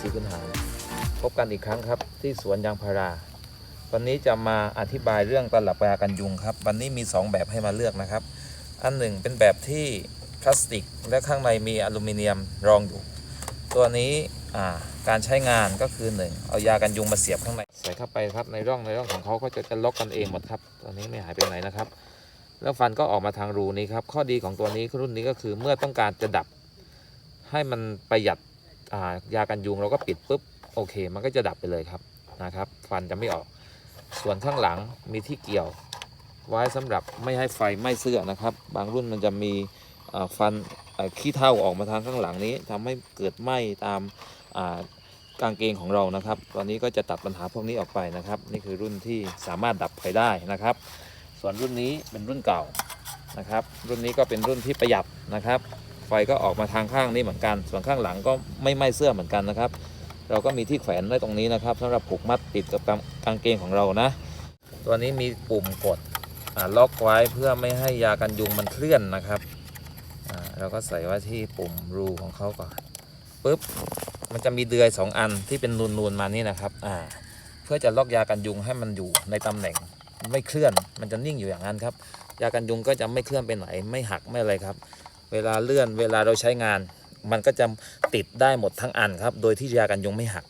ศรีคุณหารพบกันอีกครั้งครับ ที่สวนยางพารา วันนี้จะมาอธิบายเรื่องตลับยากันยุงครับ วันนี้มี 2 แบบให้มาเลือกนะครับ อันหนึ่งเป็นแบบที่พลาสติก และข้างในมีอลูมิเนียมรองอยู่ ตัวนี้การใช้งานก็คือ 1 เอายากันยุงมาเสียบข้างในใส่เข้าไปครับในร่องในร่องของเขาก็จะจะล็อกกันเองหมดครับตัวนี้ไม่หายไปไหนนะครับ แล้วฟันก็ออกมาทางรูนี้ครับข้อดีของตัวนี้รุ่นนี้ก็คือเมื่อต้องการจะดับให้มันประหยัด ยากันยุงเราก็ปิดปุ๊บโอเค มันก็จะดับไปเลยครับนะครับ ฟันจะไม่ออก ส่วนข้างหลังมีที่เกี่ยว ไว้สำหรับไม่ให้ไฟไหม้เสื้อนะครับ บางรุ่นมันจะมีฟันขี้เถ้าออกมาทางข้างหลังนี้ทำให้เกิดไหม้ตามกางเกงของเรานะครับ ตอนนี้ก็จะตัดปัญหาพวกนี้ออกไปนะครับ นี่คือรุ่นที่สามารถดับไฟได้นะครับ ส่วนรุ่นนี้เป็นรุ่นเก่านะครับ รุ่นนี้ก็เป็นรุ่นที่ประหยัดนะครับ ฟก็ออกมาทางข้างนี้เหมือนกัน ส่วนข้างหลังก็ไม่ไหม้เสื้อเหมือนกันนะครับ เราก็มีที่แขวนไว้ตรงนี้นะครับสำหรับผูกมัดติดกับกางกางเกงของเรานะ ตัวนี้มีปุ่มกดล็อกไว้เพื่อไม่ให้ยากันยุงมันเคลื่อนนะครับเราก็ใส่ไว้ที่ปุ่มรูของเขาก่อนปุ๊บมันจะมีเดือยสองอันที่เป็นนูนๆมานี่นะครับอ่าเพื่อจะล็อกยากันยุงให้มันอยู่ในตำแหน่งไม่เคลื่อน มันจะนิ่งอยู่อย่างนั้นครับ ยากันยุงก็จะไม่เคลื่อนไปไหน ไม่หักไม่อะไรครับ เวลาเลื่อนเวลาเราใช้งาน มันก็จะติดได้หมดทั้งอันครับ โดยที่ยากันยุงไม่หัก